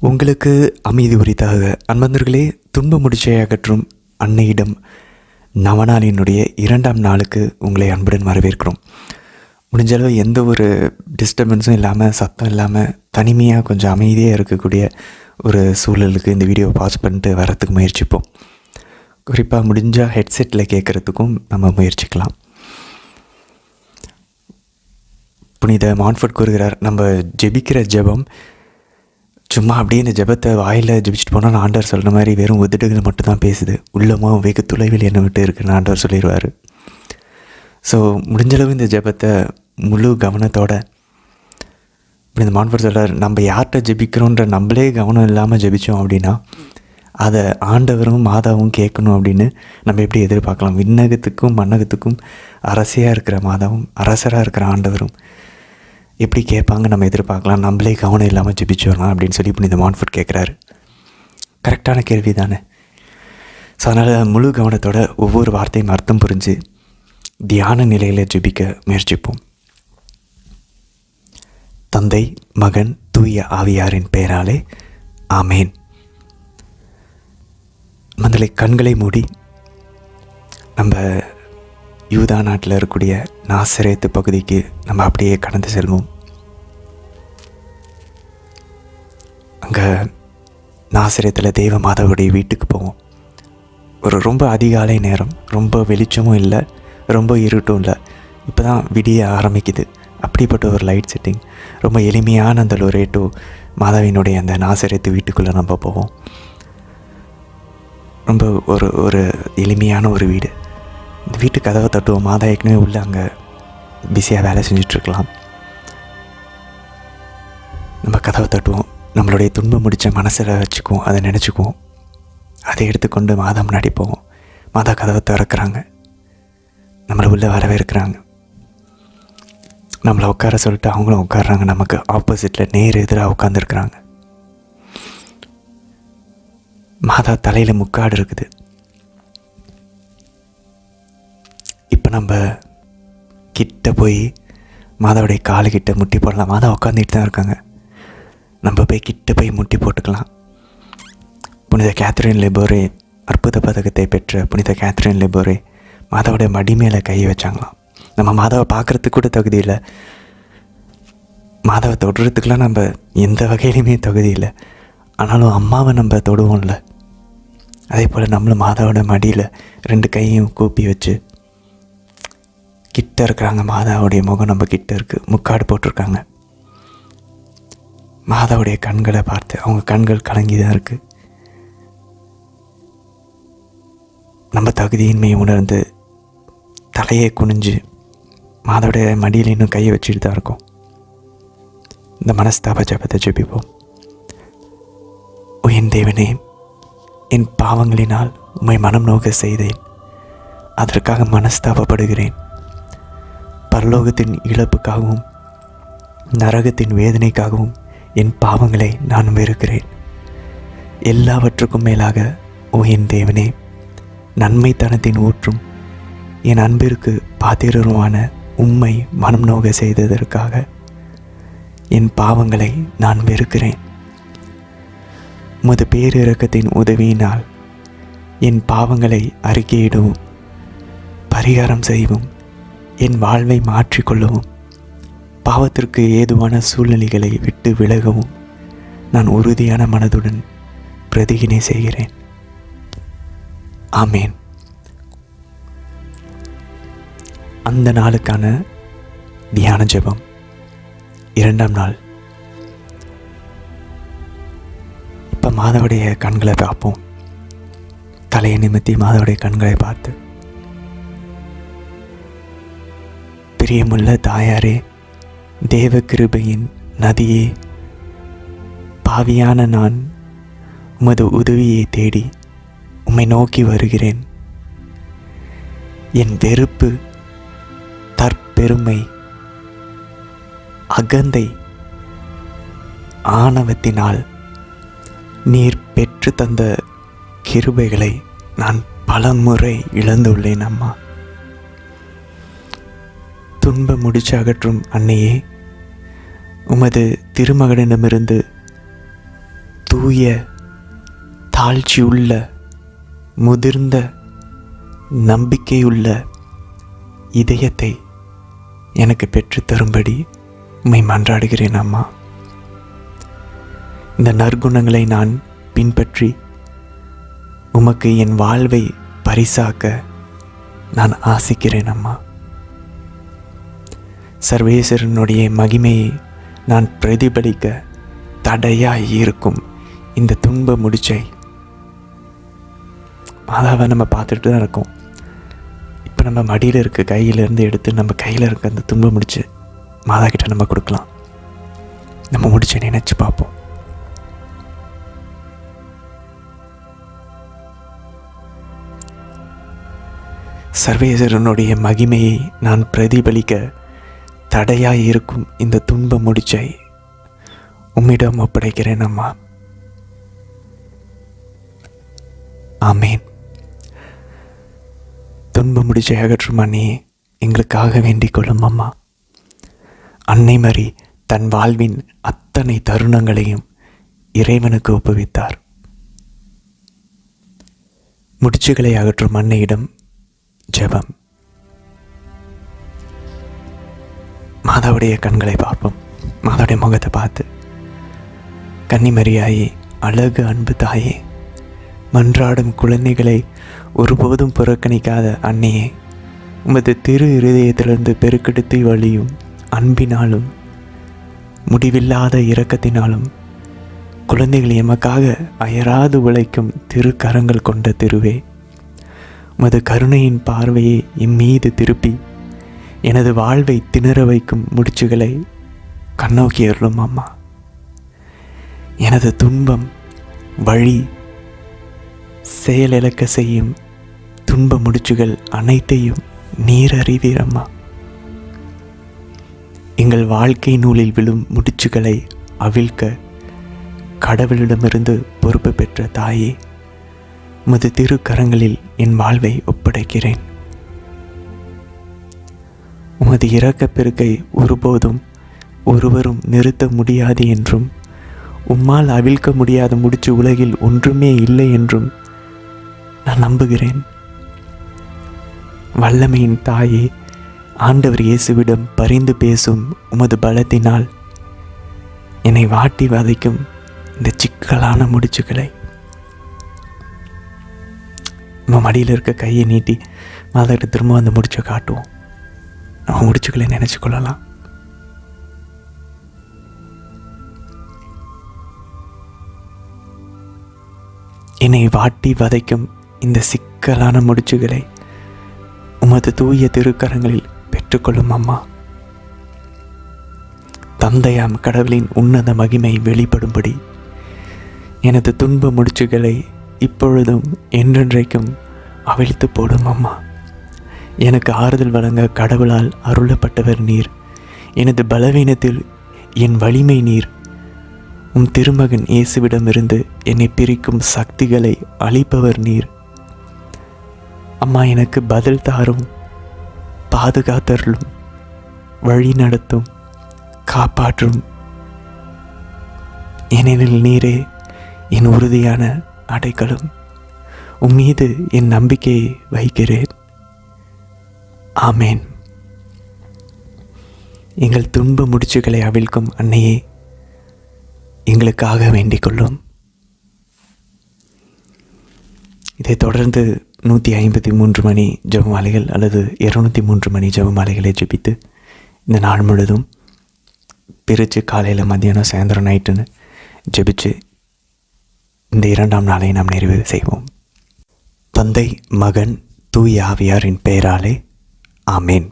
உங்களுக்கு அமைதி உரித்தாக. அன்பந்தர்களே துன்ப முடிச்சை அகற்றும் அன்னையிடம் நவநாளினுடைய இரண்டாம் நாளுக்கு உங்களை அன்புடன் வரவேற்கிறோம். முடிஞ்சளவு எந்த ஒரு டிஸ்டர்பன்ஸும் இல்லாமல் சத்தம் இல்லாமல் தனிமையாக கொஞ்சம் அமைதியாக இருக்கக்கூடிய ஒரு சூழலுக்கு இந்த வீடியோவை பாஸ் பண்ணிட்டு வரத்துக்கு முயற்சிப்போம். குறிப்பாக முடிஞ்சால் ஹெட்செட்டில் கேட்குறதுக்கும் நம்ம முயற்சிக்கலாம். புனித மான்ஃபர்ட் கூறுகிறார் நம்ம ஜெபிக்கிற ஜெபம் சும்மா அப்படியே இந்த ஜெபத்தை வாயில் ஜெபிச்சுட்டு போனால் ஆண்டவர் சொல்கிற மாதிரி வெறும் உதடுகள் மட்டும் தான் பேசுது. உள்ளமோ வெகு தொலைவில் என்ன விட்டு இருக்குன்னு ஆண்டவர் சொல்லிடுவார் ஸோ முடிஞ்சளவு இந்த ஜெபத்தை முழு கவனத்தோட இப்படி இந்த மாண்பர் சொல்கிறார் நம்ம யார்கிட்ட ஜபிக்கிறோன்ற நம்மளே கவனம் இல்லாமல் ஜெபித்தோம் அப்படின்னா அதை ஆண்டவரும் மாதாவும் கேட்கணும் அப்படின்னு நம்ம எப்படி எதிர்பார்க்கலாம்? விண்ணகத்துக்கும் மன்னகத்துக்கும் அரசியாக இருக்கிற மாதாவும் அரசராக இருக்கிற ஆண்டவரும் எப்படி கேட்பாங்க நம்ம எதிர்பார்க்கலாம். நம்மளே கவனம் இல்லாமல் ஜெபிச்சோம்னா அப்படின்னு சொல்லி புனித மான்ஃபுட் கேட்குறாரு. கரெக்டான கேள்வி தானே ஸோ அதனால் முழு கவனத்தோட ஒவ்வொரு வார்த்தையும் அர்த்தம் புரிஞ்சு தியான நிலையில் ஜெபிக்க முயற்சிப்போம். தந்தை மகன் தூய ஆவியாரின் பெயராலே ஆமேன். மந்தலை கண்களை மூடி நம்ம யூதா நாட்டில் இருக்கக்கூடிய நாசரேத்து பகுதிக்கு நம்ம அப்படியே கடந்து செல்வோம். அங்கே நாசரேத்தில் தெய்வ மாதாவுடைய வீட்டுக்கு போவோம். ஒரு ரொம்ப அதிகாலை நேரம் ரொம்ப வெளிச்சமும் இல்லை ரொம்ப இருட்டும் இல்லை. இப்போ தான் விடிய ஆரம்பிக்குது. அப்படிப்பட்ட ஒரு லைட் செட்டிங் ரொம்ப எளிமையான அந்த லொரேட்டோ மாதாவினுடைய அந்த நாசரேத்து வீட்டுக்குள்ளே நம்ம போவோம். ரொம்ப ஒரு ஒரு எளிமையான ஒரு வீடு. வீட்டு கதவை தட்டுவோம். மாதா ஏற்கனவே உள்ள அங்கே பிஸியாக வேலை செஞ்சிட்ருக்கலாம். நம்ம கதவை தட்டுவோம். நம்மளுடைய துன்பம் முடித்த மனசில் வச்சுக்குவோம். அதை நினச்சிக்குவோம். அதை எடுத்துக்கொண்டு மாதா முன்னாடி போவோம். மாதா கதவை திறக்கிறாங்க. நம்மளை உள்ளே வரவேற்கிறாங்க. நம்மளை உட்கார சொல்லிட்டு அவங்களும் உட்காடுறாங்க நமக்கு ஆப்போசிட்டில் நேர் எதிராக உட்காந்துருக்குறாங்க மாதா தலையில் முக்காடு இருக்குது. நம்ம கிட்ட போய் மாதாவுடைய காலுக்கிட்ட முட்டி போடலாம். மாதா உட்காந்துட்டு தான் இருக்காங்க. நம்ம போய் கிட்ட போய் முட்டி போட்டுக்கலாம். புனித கேத்ரின் லெபோரே அற்புத பதக்கத்தை பெற்ற புனித கேத்ரின் லெபோரே மாதாவுடைய மடி மேலே கையை வச்சாங்களாம். நம்ம மாதாவை பார்க்குறதுக்கு கூட தகுதி இல்லை. மாதாவை தொடுறதுக்கெலாம் நம்ம எந்த வகையிலையுமே தகுதி இல்லை. ஆனாலும் அம்மாவை நம்ம தொடுவோம்ல. அதே போல் நம்மளும் மாதாவோட மடியில் ரெண்டு கையும் கூப்பி வச்சு கிட்ட இருக்கிறாங்க. மாதாவுடைய முகம் நம்ம கிட்ட இருக்குது முக்காடு போட்டிருக்காங்க. மாதாவுடைய கண்களை பார்த்து அவங்க கண்கள் கலங்கி தான் இருக்குது நம்ம தகுதியின்மையை உணர்ந்து தலையை குனிஞ்சு மாதாவுடைய மடியில் இன்னும் கையை வச்சுட்டு தான் இருக்கோம். இந்த மனஸ்தாப ஜபத்தை ஜெபிப்போம். உயன் என் தேவனே என் பாவங்களினால் உம்மை மனம் நோக்க செய்தேன். அதற்காக மனஸ்தாபப்படுகிறேன். பரலோகத்தின் இழப்புக்காகவும் நரகத்தின் வேதனைக்காகவும் என் பாவங்களை நான் வெறுக்கிறேன். எல்லாவற்றுக்கும் மேலாக ஓ என் தேவனே நன்மைத்தனத்தின் ஊற்றும் என் அன்பிற்கு பாத்திரருமான உம்மை மனம் நோக செய்ததற்காக என் பாவங்களை நான் வெறுக்கிறேன். உமது பேரிறக்கத்தின் உதவியினால் என் பாவங்களை அறிக்கையிடவும் பரிகாரம் செய்யவும் என் வாழ்வை மாற்றிக்கொள்ளவும் பாவத்திற்கு ஏதுவான சூழ்நிலைகளை விட்டு விலகவும் நான் உறுதியான மனதுடன் பிரதிகினை செய்கிறேன். ஆமேன். அந்த நாளுக்கான தியான ஜெபம். இரண்டாம் நாள். இப்போ மாதவுடைய கண்களை பார்ப்போம். தலையை நிமித்தி மாதவுடைய கண்களை பார்த்து பிரியமுள்ள தாயாரே தேவ கிருபையின் நதியே பாவியான நான் உமது உதவியை தேடி உம்மை நோக்கி வருகிறேன். என் வெறுப்பு தற்பெருமை அகந்தை ஆணவத்தினால் நீர் பெற்று தந்த கிருபைகளை நான் பலமுறை இழந்துள்ளேன் அம்மா. துன்ப முடிச்சு அகற்றும் அன்னையே உமது திருமகனிடமிருந்து தூய தாழ்ச்சியுள்ள முதிர்ந்த நம்பிக்கையுள்ள இதயத்தை எனக்கு பெற்றுத் தரும்படி உம்மை மன்றாடுகிறேன் அம்மா. இந்த நற்குணங்களை நான் பின்பற்றி உமக்கு என் வாழ்வை பரிசாக்க நான் ஆசிக்கிறேன் அம்மா. சர்வேஸ்வரனுடைய மகிமையை நான் பிரதிபலிக்க தடையாய் இருக்கும். இந்த துன்ப முடிச்சை மாதாவை நம்ம பார்த்துட்டு தான் இருக்கோம். இப்போ நம்ம மடியில் இருக்க கையிலேருந்து எடுத்து நம்ம கையில் இருக்க அந்த துன்ப முடிச்சு மாதா கிட்ட நம்ம கொடுக்கலாம். நம்ம முடிச்சை நினச்சி பார்ப்போம். சர்வேஸ்வரனுடைய மகிமையை நான் பிரதிபலிக்க தடையாய் இருக்கும் இந்த துன்ப முடிச்சை உம்மிடம் ஒப்படைக்கிறேன் அம்மா. ஆமேன். துன்ப முடிச்சை அகற்றும் அண்ணியே எங்களுக்காக வேண்டிக் கொள்ளும் அம்மா. அன்னை மரி தன் வாழ்வின் அத்தனை தருணங்களையும் இறைவனுக்கு ஒப்புவித்தார். முடிச்சுகளை அகற்றும் அன்னையிடம் ஜெபம். மாதாவுடைய கண்களை பார்ப்போம். மாதாவுடைய முகத்தை பார்த்து கன்னிமரியாயே அழகு அன்பு தாயே மன்றாடும் குழந்தைகளை ஒருபோதும் புறக்கணிக்காத அன்னையே உமது திரு இருதயத்திலிருந்து பெருக்கெடுத்து வழியும் அன்பினாலும் முடிவில்லாத இரக்கத்தினாலும் குழந்தைகள் எமக்காக அயராது உழைக்கும் திருக்கரங்கள் கொண்ட திருவே உமது கருணையின் பார்வையை இம்மீது திருப்பி எனது வாழ்வை திணற வைக்கும் முடிச்சுகளை கண்ணோக்கி அருளும் அம்மா. எனது துன்பம் வழி செயலிழக்க செய்யும் துன்ப முடிச்சுகள் அனைத்தையும் நீர் எங்கள் வாழ்க்கை நூலில் விழும் முடிச்சுகளை அவிழ்க்க கடவுளிடமிருந்து பொறுப்பு பெற்ற தாயே மது திருக்கரங்களில் என் வாழ்வை ஒப்படைக்கிறேன். உமது இரக்கப் பெருக்கை ஒருபோதும் ஒருவரும் நிறுத்த முடியாது என்றும் உம்மால் அவிழ்க்க முடியாத முடிச்சு உலகில் ஒன்றுமே இல்லை என்றும் நான் நம்புகிறேன். வல்லமையின் தாயே ஆண்டவர் இயேசுவிடம் பரிந்து பேசும் உமது பலத்தினால் என்னை வாட்டி வதைக்கும் இந்த சிக்கலான முடிச்சுகளை. நம்ம மடியில் இருக்க கையை நீட்டி மாதாட்ட திரும்ப அந்த முடிச்சை காட்டுவோம். நம்ம முடிச்சுக்கல நினச்சி கொள்ளலாம். என்னை வாட்டி வதைக்கும் இந்த சிக்கலான முடிச்சுகளை உமது தூய திருக்கரங்களில் பெற்றுக்கொள்ளும் அம்மா. தந்தையாம் கடவுளின் உன்னத மகிமை வெளிப்படும்படி எனது துன்ப முடிச்சுகளை இப்பொழுதும் என்றென்றைக்கும் அவிழ்த்து போடும் அம்மா. எனக்கு ஆறுதல் வழங்க கடவுளால் அருளப்பட்டவர் நீர். எனது பலவீனத்தில் என் வலிமை நீர். உம் திருமகன் இயேசுவிடமிருந்து என்னை பிரிக்கும் சக்திகளை அளிப்பவர் நீர். அம்மா எனக்கு பதில் தாரும் பாதுகாத்தருளும் வழி நடத்தும் காப்பாற்றும். ஏனெனில் நீரே என் உறுதியான அடைக்கலம். உம்மீது என் நம்பிக்கையை வைக்கிறேன். ஆமேன். எங்கள் துன்ப முடிச்சுகளை அவிழ்க்கும் அன்னையே எங்களுக்காக வேண்டிக் கொள்ளும். இதைத் தொடர்ந்து நூற்றி ஐம்பத்தி மூன்று மணி ஜபமாலைகள் அல்லது இரநூத்தி மூன்று மணி ஜபமாலைகளை ஜெபித்து இந்த நாள் முழுதும் பிரித்து காலையில் மத்தியானம் சாயந்தரம் நைட்டுன்னு ஜெபிச்சு இந்த இரண்டாம் நாளை நாம் நிறைவு செய்வோம். தந்தை மகன் தூய் ஆவியாரின் பெயராலே ஆமேன்